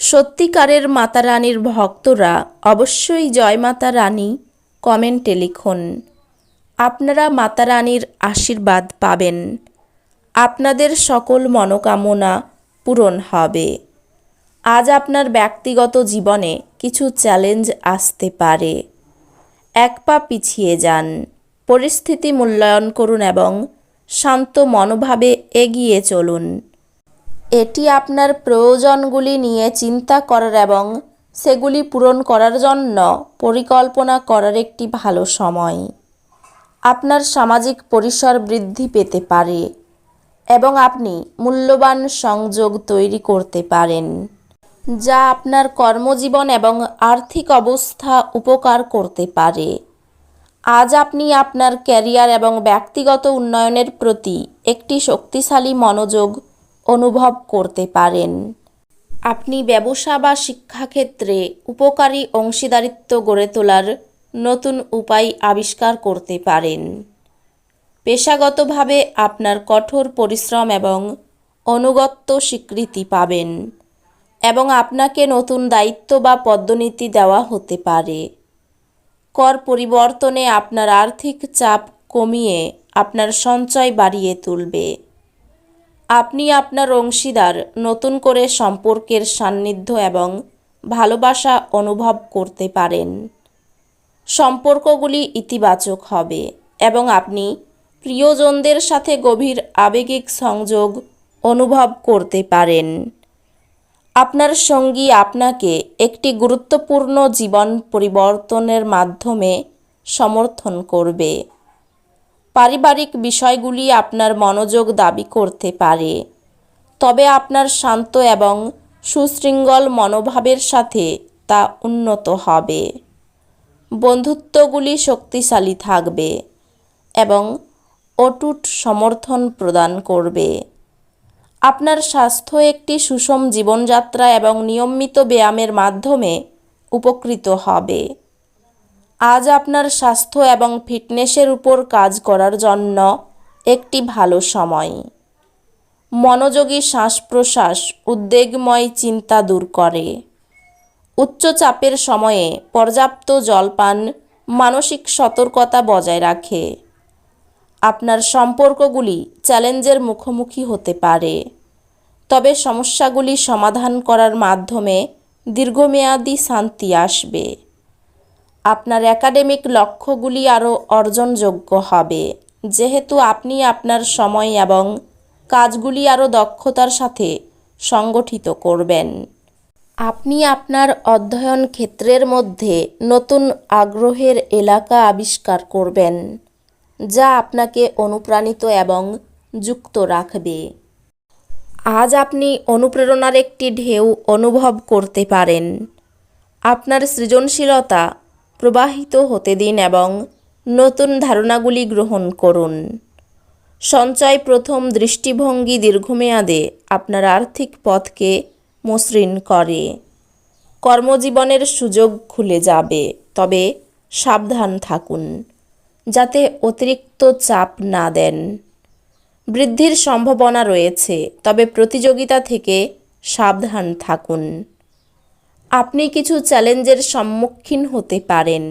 সত্যিকারের মাতা রানীর ভক্তরা অবশ্যই জয় মাতা রানী কমেন্টে লিখুন। আপনারা মাতা রানীর আশীর্বাদ পাবেন। আপনাদের সকল মনোকামনা পূরণ হবে। আজ আপনার ব্যক্তিগত জীবনে কিছু চ্যালেঞ্জ আসতে পারে। এক পা পিছিয়ে যান, পরিস্থিতি মূল্যায়ন করুন এবং শান্ত মনোভাবে এগিয়ে চলুন। এটি আপনার প্রয়োজনগুলি নিয়ে চিন্তা করার এবং সেগুলি পূরণ করার জন্য পরিকল্পনা করার একটি ভালো সময়। আপনার সামাজিক পরিসর বৃদ্ধি পেতে পারে এবং আপনি মূল্যবান সংযোগ তৈরি করতে পারেন, যা আপনার কর্মজীবন এবং আর্থিক অবস্থা উপকার করতে পারে। আজ আপনি আপনার ক্যারিয়ার এবং ব্যক্তিগত উন্নয়নের প্রতি একটি শক্তিশালী মনোযোগ অনুভব করতে পারেন। আপনি ব্যবসা বা শিক্ষাক্ষেত্রে উপকারী অংশীদারিত্ব গড়ে তোলার নতুন উপায় আবিষ্কার করতে পারেন। পেশাগতভাবে আপনার কঠোর পরিশ্রম এবং অনুগত্য স্বীকৃতি পাবেন এবং আপনাকে নতুন দায়িত্ব বা পদ্মনীতি দেওয়া হতে পারে। কর পরিবর্তনে আপনার আর্থিক চাপ কমিয়ে আপনার সঞ্চয় বাড়িয়ে তুলবে। আপনি আপনার অংশীদার নতুন করে সম্পর্কের সান্নিধ্য এবং ভালোবাসা অনুভব করতে পারেন। সম্পর্কগুলি ইতিবাচক হবে এবং আপনি প্রিয়জনদের সাথে গভীর আবেগিক সংযোগ অনুভব করতে পারেন। আপনার সঙ্গী আপনাকে একটি গুরুত্বপূর্ণ জীবন পরিবর্তনের মাধ্যমে সমর্থন করবে। পারিবারিক বিষয়গুলি আপনার মনোযোগ দাবি করতে পারে। তবে আপনার শান্ত এবং সুশৃঙ্গল মনোভাবের সাথে তা উন্নত হবে। বন্ধুত্বগুলি শক্তিশালী থাকবে এবং অটুট সমর্থন প্রদান করবে। আপনার স্বাস্থ্য একটি সুষম জীবনযাত্রা এবং নিয়মিত ব্যায়ামের মাধ্যমে উপকৃত হবে। আজ আপনার স্বাস্থ্য এবং ফিটনেসের উপর কাজ করার জন্য একটি ভালো সময়। মনোযোগী শ্বাস প্রশ্বাস উদ্বেগময় চিন্তা দূর করে। উচ্চ চাপের সময়ে পর্যাপ্ত জলপান মানসিক সতর্কতা বজায় রাখে। আপনার সম্পর্কগুলি চ্যালেঞ্জের মুখোমুখি হতে পারে। তবে সমস্যাগুলি সমাধান করার মাধ্যমে দীর্ঘমেয়াদী শান্তি আসবে। আপনার একাডেমিক লক্ষ্যগুলি আরও অর্জনযোগ্য হবে। যেহেতু আপনি আপনার সময় এবং কাজগুলি আরও দক্ষতার সাথে সংগঠিত করবেন। আপনি আপনার অধ্যয়ন ক্ষেত্রের মধ্যে নতুন আগ্রহের এলাকা আবিষ্কার করবেন, যা আপনাকে অনুপ্রাণিত এবং যুক্ত রাখবে। আজ আপনি অনুপ্রেরণার একটি ঢেউ অনুভব করতে পারেন। আপনার সৃজনশীলতা প্রবাহিত হতে দিন এবং নতুন ধারণাগুলি গ্রহণ করুন। সঞ্চয় প্রথম দৃষ্টিভঙ্গি দীর্ঘমেয়াদে আপনার আর্থিক পথকে মসৃণ করে। কর্মজীবনের সুযোগ খুলে যাবে, তবে সাবধান থাকুন, যাতে অতিরিক্ত চাপ না দেন। বৃদ্ধির সম্ভাবনা রয়েছে, তবে প্রতিযোগিতা থেকে সাবধান থাকুন। আপনি কিছু চ্যালেঞ্জের সম্মুখীন হতে পারেন।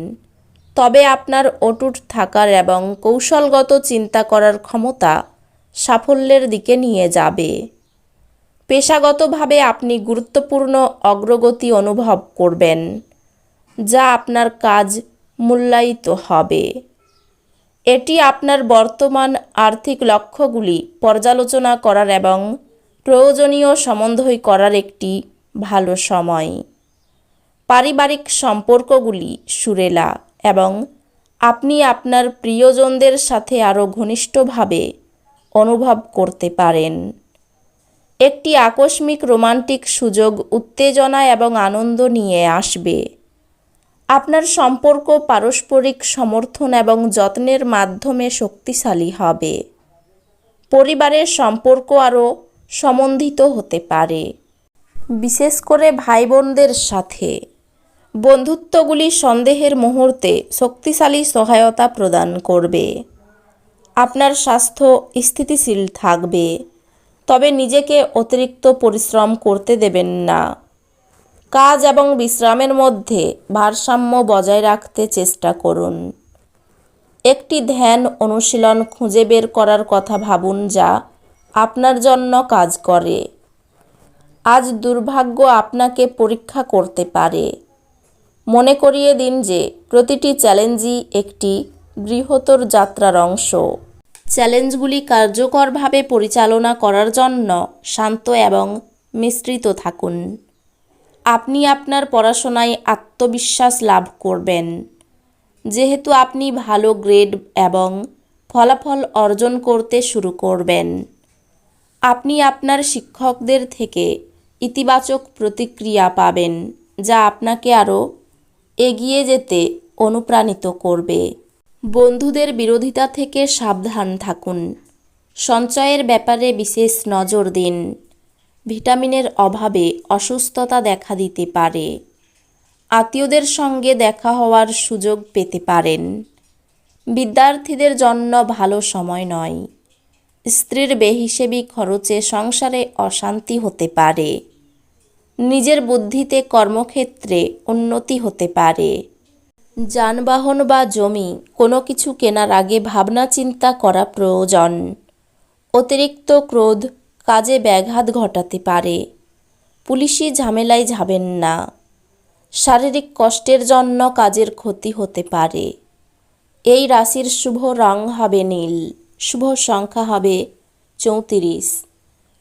তবে আপনার অটুট থাকার এবং কৌশলগত চিন্তা করার ক্ষমতা সাফল্যের দিকে নিয়ে যাবে। পেশাগতভাবে আপনি গুরুত্বপূর্ণ অগ্রগতি অনুভব করবেন, যা আপনার কাজ মূল্যায়িত হবে। এটি আপনার বর্তমান আর্থিক লক্ষ্যগুলি পর্যালোচনা করার এবং প্রয়োজনীয় সমন্বয় করার একটি ভালো সময়। পারিবারিক সম্পর্কগুলি সুরেলা এবং আপনি আপনার প্রিয়জনদের সাথে আরও ঘনিষ্ঠভাবে অনুভব করতে পারেন। একটি আকস্মিক রোমান্টিক সুযোগ উত্তেজনা এবং আনন্দ নিয়ে আসবে। আপনার সম্পর্ক পারস্পরিক সমর্থন এবং যত্নের মাধ্যমে শক্তিশালী হবে। পরিবারের সম্পর্ক আরও সমন্বিত হতে পারে। বিশেষ করে ভাই বোনদের সাথে। বন্ধুত্বগুলি সন্দেহের মুহূর্তে শক্তিশালী সহায়তা প্রদান করবে। আপনার স্বাস্থ্য স্থিতিশীল থাকবে, তবে নিজেকে অতিরিক্ত পরিশ্রম করতে দেবেন না। কাজ এবং বিশ্রামের মধ্যে ভারসাম্য বজায় রাখতে চেষ্টা করুন। একটি ধ্যান অনুশীলন খুঁজে বের করার কথা ভাবুন যা আপনার জন্য কাজ করে। আজ দুর্ভাগ্য আপনাকে পরীক্ষা করতে পারে। মনে করিয়ে দিন যে প্রতিটি চ্যালেঞ্জই একটি বৃহত্তর যাত্রার অংশ। চ্যালেঞ্জগুলি কার্যকরভাবে পরিচালনা করার জন্য শান্ত এবং মিশ্রিত থাকুন। আপনি আপনার পড়াশোনায় আত্মবিশ্বাস লাভ করবেন। যেহেতু আপনি ভালো গ্রেড এবং ফলাফল অর্জন করতে শুরু করবেন। আপনি আপনার শিক্ষকদের থেকে ইতিবাচক প্রতিক্রিয়া পাবেন, যা আপনাকে আরও এগিয়ে যেতে অনুপ্রাণিত করবে। বন্ধুদের বিরোধিতা থেকে সাবধান থাকুন। সঞ্চয়ের ব্যাপারে বিশেষ নজর দিন। ভিটামিনের অভাবে অসুস্থতা দেখা দিতে পারে। আত্মীয়দের সঙ্গে দেখা হওয়ার সুযোগ পেতে পারেন। বিদ্যার্থীদের জন্য ভালো সময় নয়। স্ত্রীর বেহিসেবি খরচে সংসারে অশান্তি হতে পারে। নিজের বুদ্ধিতে কর্মক্ষেত্রে উন্নতি হতে পারে। যানবাহন বা জমি, কোনো কিছু কেনার আগে ভাবনা চিন্তা করা প্রয়োজন। অতিরিক্ত ক্রোধ কাজে ব্যাঘাত ঘটাতে পারে। পুলিশি ঝামেলায় যাবেন না। শারীরিক কষ্টের জন্য কাজের ক্ষতি হতে পারে। এই রাশির শুভ রং হবে নীল, শুভ সংখ্যা হবে চৌত্রিশ।